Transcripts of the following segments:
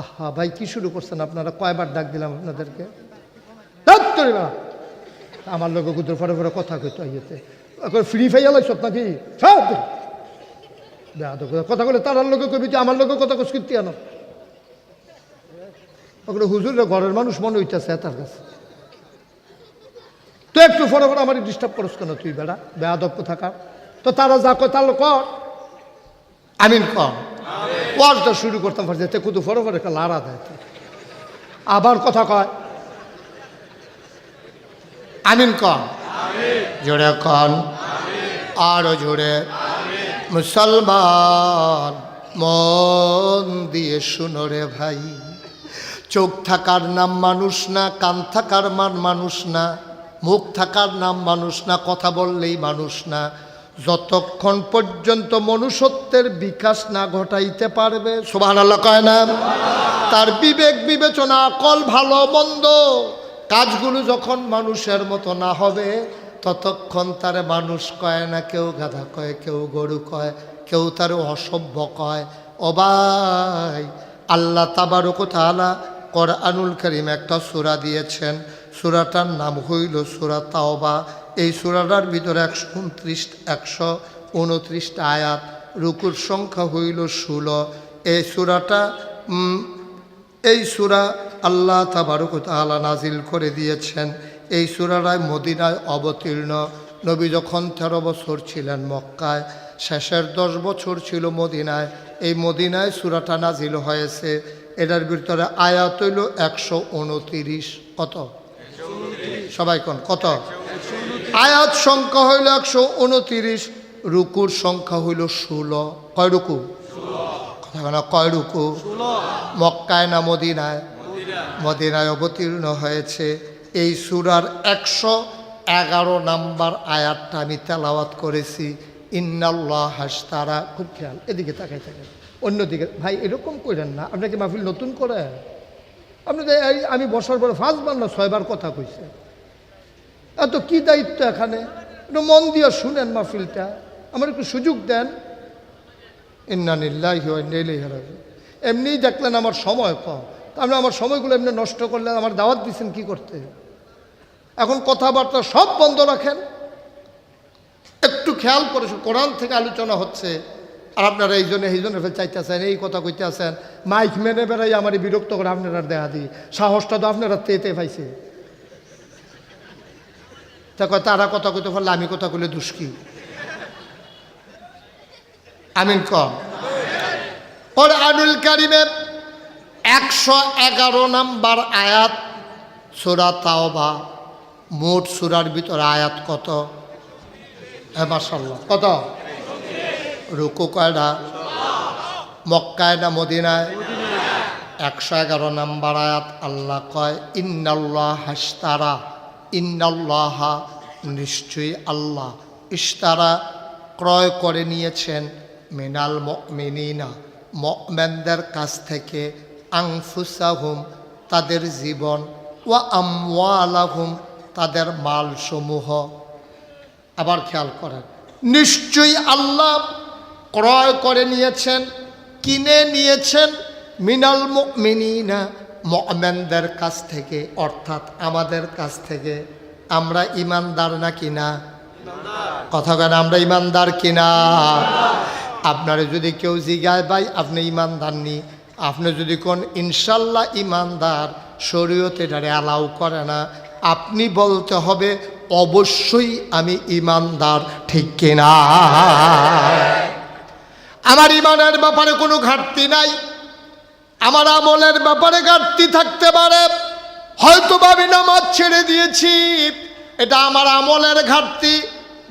আহা, ভাই, কি শুরু করছেন আপনারা? কয়বার ডাক দিলাম আপনাদেরকে। আমার লোক কুদুর ফরে ফরে কথা কইতো ইয়েতে ফ্রি ফাইয়া লাগছ নাকি? কথা। বলে তার লোকে কবি তুই আমার লোকে কথা কস কীর্তি আনো। ওগুলো হুজুরের ঘরের মানুষ মনে হইতেছে তার কাছে। তো একটু ফরে ফরে আমার ডিস্টার্ব করস কেন তুই, বেড়া? বেয়াদব থাকা তো তারা যা কয় তার কর। আমিন কর ওয়াজটা শুরু করতাম ফার্স্ট যেতে কুদু ফরে ফরে একটা লাড়া দেয়। আবার কথা কয়, আমিন কন। জোরে কন। আরও জোরে। মুসলমান, মন দিয়ে শুনো রে ভাই। চোখ থাকার নাম মানুষ না, কান থাকার মান মানুষ না, মুখ থাকার নাম মানুষ না, কথা বললেই মানুষ না। যতক্ষণ পর্যন্ত মনুষ্যত্বের বিকাশ না ঘটাইতে পারবে সোভান আল্লাহ কয় না? তার বিবেক বিবেচনা কল ভালো, মন্দ, কাজগুলো যখন মানুষের মতো না হবে, ততক্ষণ তার মানুষ কয় না, কেউ গাধা কয়, কেউ গরু কয়, কেউ তার অসভ্য কয়। অবাই আল্লাহ তাবারক তাআলা কোরআনুল করিম একটা সূরা দিয়েছেন। সূরাটার নাম হইল সূরা তাওবা। এই সূরাটার ভিতরে একশো উনত্রিশ, একশো উনত্রিশটা আয়াত, রুকুর সংখ্যা হইল ষোলো। এই সূরাটা এই সুরা আল্লাহ তাবারক তাআলা নাজিল করে দিয়েছেন। এই সুরারায় মদিনায় অবতীর্ণ। নবী যখন তেরো বছর ছিলেন মক্কায়, শেষের দশ বছর ছিল মদিনায়। এই মদিনায় সুরাটা নাজিল হয়েছে। এটার ভিতরে আয়াত হইল একশো উনতিরিশ। কত? সবাই কোন? কত? আয়াত সংখ্যা হইল একশো উনতিরিশ, রুকুর সংখ্যা হইল ষোলো। কয় রুকু? কথা কয় রুকু? মক্কায় না মদিনায়? মদিনায় অবতীর্ণ হয়েছে। এই সুরার একশো এগারো নাম্বার আয়াতটা আমি তেলাওয়াত করেছি। ইন্নাল্লাহ হাসতারা খুব খেয়াল, এদিকে তাকাই থাকেন। অন্যদিকে, ভাই, এরকম করেন না। আপনাকে মাহফিল নতুন করে? এই, আমি বসার পরে ফার্স্টবার না ছয়বার কথা কইছে। এত কি দায়িত্ব এখানে? একটু মন দিয়ে শুনেন মাহফিলটা। আমার একটু সুযোগ দেন। ইন্নানিল্লাহি এমনিই দেখলেন আমার সময় কম। আপনি আমার সময়গুলো এমনি নষ্ট করলেন আমার দাওয়াত দিচ্ছেন কি করতে? এখন কথাবার্তা সব বন্ধ রাখেন। একটু খেয়াল করে কোরআন থেকে আলোচনা হচ্ছে। আর আপনারা এই জন্য এই জন্য চাইতেছেন, এই কথা কইতে আছেন মাইক মেনে বেড়াই আমার বিরক্ত করে আপনারা দেয়া দিই সাহসটা তো আপনারা তেতে পাইছে। তা কয়, তারা কথা কইতে পারলে আমি কথা কইলে দুষ্কি আমিন কম ওর আনুল কারিমের একশো এগারো নাম্বার আয়াত, সুরা তাওবা। মোট সুরার ভিতরে আয়াত কত? মাসাল্লাহ কত? রুকু কয়টা মক্কায় না মদিনায়? একশো এগারো নাম্বার আয়াত, আল্লাহ কয়, ইন্নাল্লাহ হাস্তারা ইন্নাল্লাহা, নিশ্চয়ই আল্লাহ ইস্তারা ক্রয় করে নিয়েছেন মিনাল মিনিনা মমেনদের কাছ থেকে আংফুসাহুম তাদের জীবন ও আমওয়ালাহুম, তাদের মালসমূহ। আবার খেয়াল করেন, নিশ্চয়ই আল্লাহ ক্রয় করে নিয়েছেন, কিনে নিয়েছেন মিনাল মিনিনা মমেনদের কাছ থেকে, অর্থাৎ আমাদের কাছ থেকে, আমরা ইমানদার না কিনা? কথা কেন আমরা ইমানদার কিনা? আপনারে যদি কেউ জিগায়, ভাই, আপনি ইমানদার নি। আপনি যদি কোন, ইনশাল্লাহ ইমানদার, শরীয়তে এটারে অ্যালাউ করে না। আপনি বলতে হবে, অবশ্যই আমি ইমানদার, ঠিক কিনা? আমার ইমানের ব্যাপারে কোনো ঘাটতি নাই। আমার আমলের ব্যাপারে ঘাটতি থাকতে পারে। হয়তো আমি নামাজ ছেড়ে দিয়েছি। এটা আমার আমলের ঘাটতি।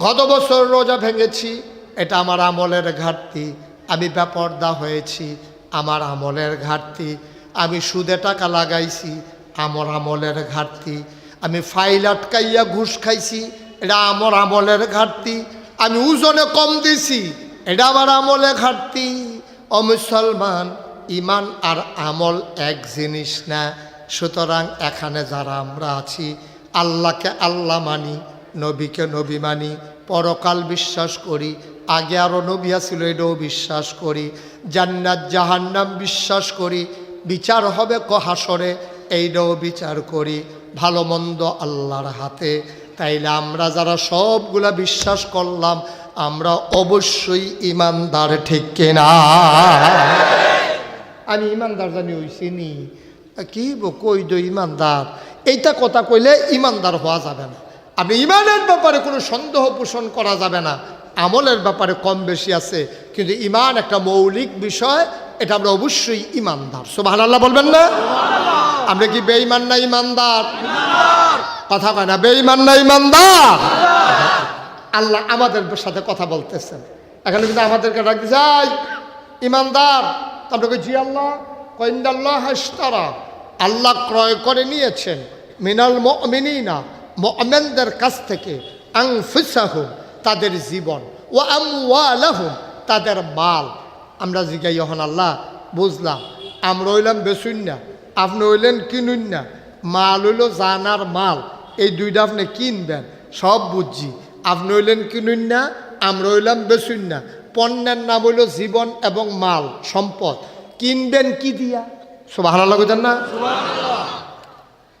গত বছর রোজা ভেঙেছি। এটা আমার আমলের ঘাটতি। আমি ব্যাপরদা হয়েছি। আমার আমলের ঘাটতি। আমি সুদে টাকা লাগাইছি। আমার আমলের ঘাটতি। আমি ফাইল আটকাইয়া ঘুষ খাইছি। এটা আমার আমলের ঘাটতি। আমি ওজনে কম দিছি। এটা আমার আমলে ঘাটতি। ও মুসলমান ইমান আর আমল এক জিনিস না, সুতরাং এখানে যারা আমরা আছি, আল্লাহকে আল্লাহ মানি, নবীকে নবী মানি, পরকাল বিশ্বাস করি, আগে আরও নবী আছিল, এটাও বিশ্বাস করি, জান্নাত, জাহান্নাম বিশ্বাস করি, বিচার হবে কহাসরে, এইটাও বিচার করি, ভালো মন্দ আল্লাহর হাতে। তাইলে আমরা যারা সবগুলা বিশ্বাস করলাম, আমরা অবশ্যই ইমানদার ঠিক কিনা? আমি ইমানদার জানি হইছি নি? কি কই দো ইমানদার এইটা কথা কইলে ইমানদার হওয়া যাবে না। আপনি ইমানের ব্যাপারে কোনো সন্দেহ পোষণ করা যাবে না। আমলের ব্যাপারে কম বেশি আছে কিন্তু ইমান একটা মৌলিক বিষয় এটা আমরা অবশ্যই ইমানদার। সোভান আল্লাহ বলবেন না? আমরা কি বেঈমান না ইমানদার? কথা কয় না বেঈমান না ইমানদার? আল্লাহ আমাদের সাথে কথা বলতেছেন। এখানে কিন্তু আমাদেরকে ডাক যাই। ইমানদার তারপরে জি আল্লাহ কইন্দাল্লাহ হাস্তারা আল্লাহ ক্রয় করে নিয়েছেন, মিনাল মিনিনা মোমেনদের কাছ থেকে আংফুসাহুম তাদের জীবন ও আমওয়ালাহুম, তাদের মাল। আমরা জিগাই যখন আল্লাহ, বুঝলাম, আমরা হইলাম বেসুন না আপনি হইলেন কিনুন না মাল হইল জানার মাল, এই দুইটা আপনি কিনবেন, সব বুঝছি। আপনি হইলেন কিনুন না আমরা হইলাম বেচুন না পণ্যের নাম হইল জীবন এবং মাল সম্পদ। কিনবেন কি দিয়া? সব লাগতেন না?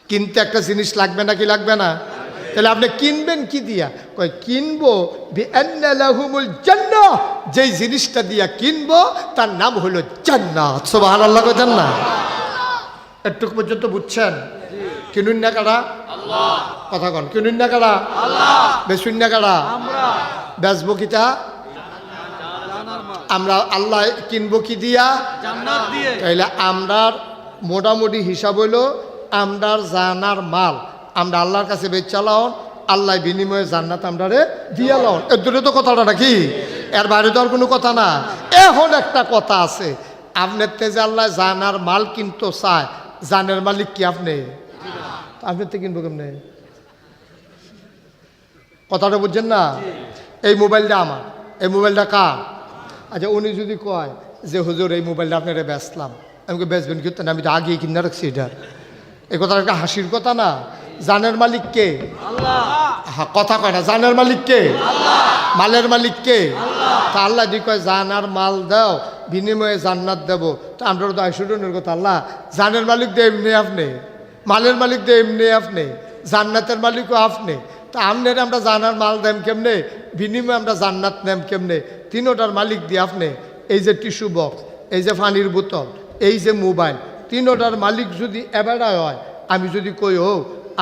কিনতে একটা জিনিস লাগবে না কি লাগবে না? তাহলে আপনি কিনবেন কি দিয়া? কয় কিনবো যেই জিনিসটা দিয়া কিনবো তার নাম হলো জান্নাত। সুবহানাল্লাহ কইতেন না? একটু পর্যন্ত বুঝছেন? কিনুন না কারা? কথা কন কিনুন না কারা? বেচুন না কারা? কিতা আমরা আল্লাহ কিনবো কি দিয়া? তাইলে আমরার মোটামুটি হিসাব হইল আমরার জানার মাল আমরা আল্লাহর কাছে বেচালাও আল্লাহ বিনিময়ে জান্নাত আমরারে দিয়া লন এর দূরে তো কথাটা নাকি? এর বাইরে তো আর কোনো কথা না। এখন একটা কথা আছে আপনার তেজে আল্লাহ জানার মাল কিনতো চায় জানের মালিক কি আপনি? আপনি তো কিনবো কেমনে? কথাটা বুঝছেন না? এই মোবাইলটা আমার এই মোবাইলটা কার? আচ্ছা উনি যদি কয় যে হুজুর এই মোবাইলটা আপনারা বেচলাম। আমাকে বেচবেন কিন্তু আমি তো আগেই কিনে রাখছি এটা। এই কথা একটা হাসির কথা না। জানের মালিক কে? হ্যাঁ কথা কয় না জানের মালিক কে? মালের মালিক কে? তা আল্লাহ যদি কয় জান আর মাল দাও বিনিময়ে জান্নাত দেব। তা আমরা তো আইসুডনের কথা আল্লাহ জানের মালিক দে এমনি আপনি। মালের মালিক দে এমনি আপনি। জান্নাতের মালিকও আপনি। তা আমনের আমরা জানার মাল দেম কেমনে? বিনিময়ে আমরা জান্নাত নেম কেমনে? তিনোটার মালিক দিয়ে আপনি। এই যে টিস্যু বক্স, এই যে পানির বোতল, এই যে মোবাইল, তিনোটার মালিক যদি এবারে হয়, আমি যদি কই, ও,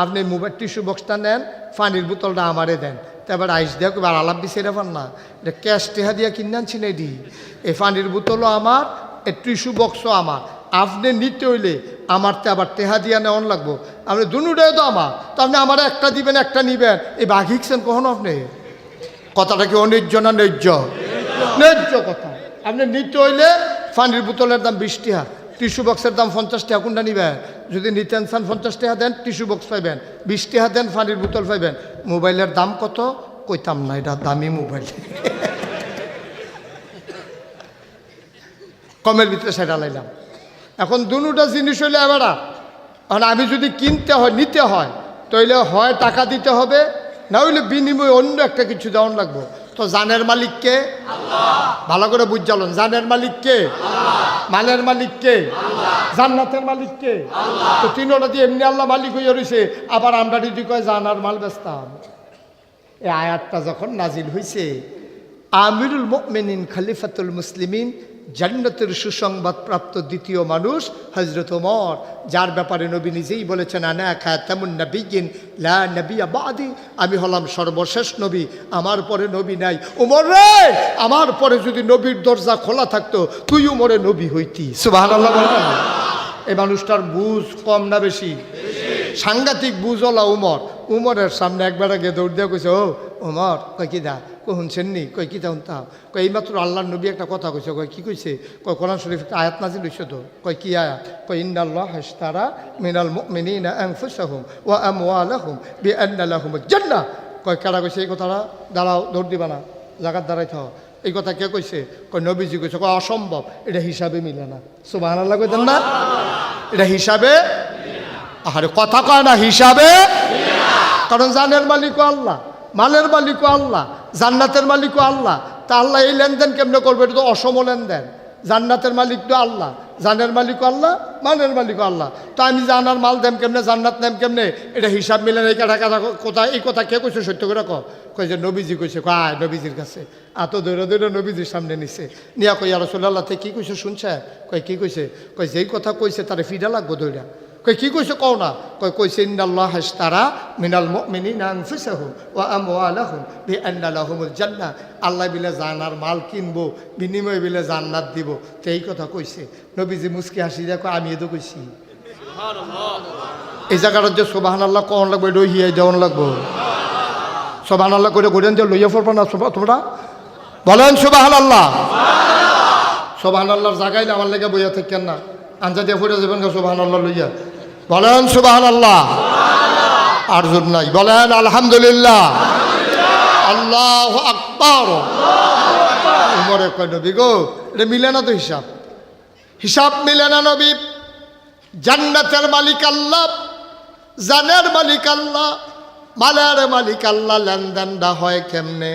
আপনি মোবাইল টিস্যু বক্সটা নেন, পানির বোতলটা আমারে দেন। তো এবার আইস দেখ এবার আলাপ দিছে এটা না এটা ক্যাশ টেহা দিয়া কিনে আনছি না এটি এই পানির বোতলও আমার, এই টিস্যু বক্সও আমার। আপনি নিতে হইলে আমার তো আবার টেহা দিয়া নেওয়ান লাগবো। আপনি দুটাই তো আমার। তো আপনি আমার একটা দিবেন, একটা নিবেন। এই বাঘ হিকছেন কখনো আপনি? কথাটা কি অন্যায্য না ন্যায্য? ন্যায্য কথা। আপনি নিতে হইলে পানির বোতলের দাম বিশ টাকা টিস্যু বক্সের দাম পঞ্চাশ টাকা কোনটা নিবেন? যদি নিতেন চান পঞ্চাশ টাকা দেন, টিস্যু বক্স পাইবেন। বিশ টাকা দেন, পানির বোতল পাইবেন। মোবাইলের দাম কত? কইতাম না, এটা দামি মোবাইল। কমের ভিতরে সেটা লাইলাম। এখন দুটা জিনিস হইলে এবার এখন আমি যদি কিনতে হয় নিতে হয় তাইলে হয় টাকা দিতে হবে না হইলে বিনিময়ে অন্য একটা কিছু দেওয়ান লাগবো। তো জানের মালিককে ভালো করে বুঝালেন জানের মালিককে মালের মালিককে জান্নাতের মালিককে তো তিনটা দিয়ে এমনি আল্লাহ মালিক হয়ে রয়েছে আবার আমরা যদি কয় জানার মাল বেচতাম। এই আয়াতটা যখন নাজিল হয়েছে আমিরুল মুমিনিন খলিফাতুল মুসলিমিন জান্নাতের সুসংবাদ প্রাপ্ত দ্বিতীয় মানুষ হজরত ওমর, যার ব্যাপারে নবী নিজেই বলেছেন, আনা তেমন নবীন লা নবী আমি হলাম সর্বশেষ নবী, আমার পরে নবী নাই। ওমর রে, আমার পরে যদি নবীর দরজা খোলা থাকতো, তুই উমরে নবী হইতি। না? এই মানুষটার বুঝ কম না বেশি? সাংঘাতিক বুঝ বুঝলা উমর। উমরের সামনে একবার আগে দৌড় দিয়ে কইছে, ও, উমর, কই কি দা কই শুনছেন নি? কই, কি দাউন তা? কই, এইমাত্র আল্লাহর নবী একটা কথা কইছে, কই, কি কইছে? কই, কোরআন শরীফ একটা আয়াত নাজিল হইছে তো? কই, কি আয়াত? কই, ইন্নাল্লাহ হাসতারা মিনাল মুমিনিনা আনফুসাহুম ওয়া আমওয়ালাহুম বিআন্না লাহুমুল জান্নাহ। কই, কারা কইছে এই কথাটা? দাঁড়াও, দৌড় দিবা না জায়গার দাঁড়াই থাও এই কথা কে কইছে? কই, নবীজি কইছে, কই, অসম্ভব, এটা হিসাবে মিলে না। সুবহানাল্লাহ কইতেন না? এটা হিসাবে আরে কথা কয় না, হিসাবে কারণ জানের মালিকও আল্লাহ। মালের মালিকও আল্লাহ, জান্নাতের মালিকও আল্লাহ। তা আল্লাহ এই লেনদেন কেমনে করবে? এটা তো অসম লেনদেন। জান্নাতের মালিক তো আল্লাহ, জানের মালিক আল্লাহ মানের মালিক আল্লাহ। তো আমি জানার মাল দেম কেমনে, জান্নাত নেম কেমনে? এটা হিসাব মিলে এই কাটা কাটা কথা এই কথা কে কইছে সত্য করে ক যে নবীজি কইছে, কয় নবীজির কাছে। এত দৌড়ে দৌড়ে নবীজির সামনে নিছে। নিয়া কই আর রসুল্লাহ তে কি কইছে শুনছে? কয়, কি কইছে? কই যেই কথা কইছে, তারে ফিডা লাগবো দৌড়া কই কি কইছে কও না কই কইছে ইন্নাল্লাহ হাসতারা মিনাল মুমিনিনা আনফুসাহুম ওয়া আমওয়ালাহুম বিআন্না লাহুমুল জান্নাহ আল্লাহ বিলে জানার মাল কিনবো বিনিময়ে বিলে জান্নাত দিব তো এই কথা কইছে নবীজি মুসকি হাসি দেখো আমি তো কইছি এই জায়গাটার যে সোবাহান আল্লাহ কখন লাগবে এটা হিয়াই দেওয়ান লাগবো সোবাহান আল্লাহ করে যে লইয়া পড়ব না তোমরা বলেন সোবাহান আল্লাহ সোবাহান আল্লাহর জায়গায় আমার লেগে বইয়া থাকেন না আঞ্জা দিয়ে ফুটে যাবেন সোবাহান আল্লাহ লইয়া বলেন সোবাহান আল্লাহ আর জোর নাই। বলেন আলহামদুলিল্লাহ। আল্লাহ আকবর। উমরে কয় নবী গো, এটা মিলে না তো হিসাব? হিসাব মিলে না নবী। জান্নাতের মালিক আল্লাহ, জানের মালিক আল্লাহ, মালের মালিক আল্লাহ লেনদেনটা হয় কেমনে?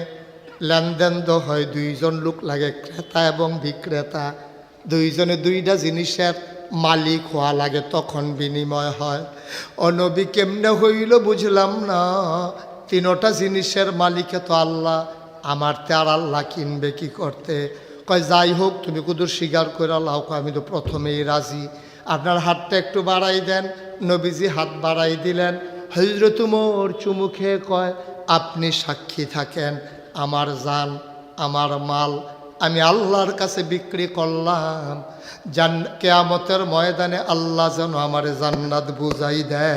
লেনদেন তো হয় দুইজন লোক লাগে, ক্রেতা এবং বিক্রেতা। দুইজনে দুইটা জিনিসের মালিক হওয়া লাগে তখন বিনিময় হয়। অনবী কেমনে হইল বুঝলাম না। তিনোটা জিনিসের মালিকে তো আল্লাহ, আমার তে আর আল্লাহ কিনবে কি করতে? কয়, যাই হোক, তুমি কুদুর স্বীকার করে আল্লাহ কয়, আমি তো প্রথমেই রাজি। আপনার হাতটা একটু বাড়াই দেন। নবীজি হাত বাড়াই দিলেন। হজরত মোর চুমু খেয়ে কয়, আপনি সাক্ষী থাকেন। আমার জান, আমার মাল আমি আল্লাহর কাছে বিক্রি করলাম। জান কেয়ামতের ময়দানে আল্লাহ যেন আমার জান্নাত বুঝাই দেয়